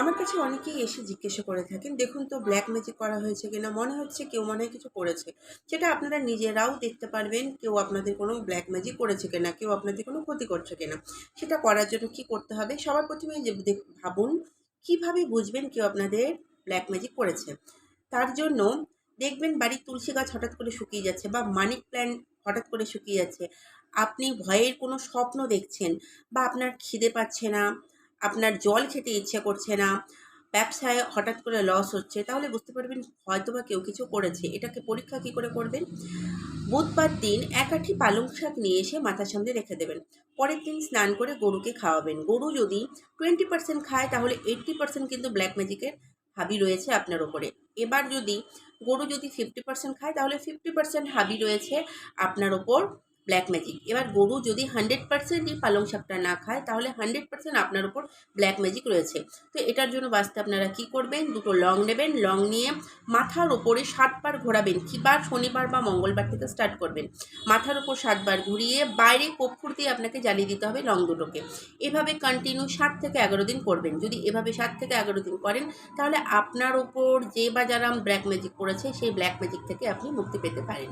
আমার কাছে অনেকেই এসে জিজ্ঞাসা করে থাকেন, দেখুন তো ব্ল্যাক ম্যাজিক করা হয়েছে কিনা? মনে হচ্ছে কেউ মনে হয় কিছু করেছে। সেটা আপনারা নিজেরাও দেখতে পারবেন, কেউ আপনাদের কোনো ব্ল্যাক ম্যাজিক করেছে কিনা, কেউ আপনাদের কোনো ক্ষতি করছে কিনা। সেটা করার জন্য কি করতে হবে? সবার প্রথমে ভাবুন কীভাবে বুঝবেন কেউ আপনাদের ব্ল্যাক ম্যাজিক করেছে। তার জন্য দেখবেন বাড়ির তুলসী গাছ হঠাৎ করে শুকিয়ে যাচ্ছে বা মানি প্ল্যান্ট হঠাৎ করে শুকিয়ে যাচ্ছে। আপনি ভয়ের কোনো স্বপ্ন দেখছেন বা আপনার খিদে পাচ্ছে না আপনার জল খেতে ইচ্ছে করছে না, ব্যবসায় হঠাৎ করে লস হচ্ছে, তাহলে বুঝতে পারবেন হয়তো বা কেউ কিছু করেছে। এটাকে পরীক্ষা কী করে করবেন? বুধবার দিন একাঠি পালং শাক নিয়ে এসে মাথার সামনে রেখে দেবেন। পরের দিন স্নান করে গরুকে খাওয়াবেন। গরু যদি টোয়েন্টি পার্সেন্ট খায়, তাহলে এইট্টি পার্সেন্ট কিন্তু ব্ল্যাক ম্যাজিকের হাবি রয়েছে আপনার ওপরে। এবার যদি গরু যদি ফিফটি পার্সেন্ট খায়, তাহলে ফিফটি পার্সেন্ট হাবি রয়েছে আপনার ওপর। ব্ল্যাক ম্যাজিক এবার গরু যদি হান্ড্রেড পার্সেন্টই পালং শাকটা না খায়, তাহলে হান্ড্রেড পার্সেন্ট আপনার উপর ব্ল্যাক ম্যাজিক রয়েছে। তো এটার জন্য বাঁচতে আপনারা কি করবেন? দুটো লং নেবেন লং নিয়ে মাথার ওপরে সাতবার ঘোরাবেন। কিবার? শনিবার বা মঙ্গলবার থেকে স্টার্ট করবেন। মাথার ওপর সাতবার ঘুরিয়ে বাইরে কক্ষুর দিয়ে আপনাকে জ্বালিয়ে দিতে হবে লং দুটোকে। এভাবে কন্টিনিউ সাত থেকে এগারো দিন করবেন। যদি এভাবে সাত থেকে এগারো দিন করেন, তাহলে আপনার ওপর যে বা যারা ব্ল্যাক ম্যাজিক করেছে, সেই ব্ল্যাক ম্যাজিক থেকে আপনি মুক্তি পেতে পারেন।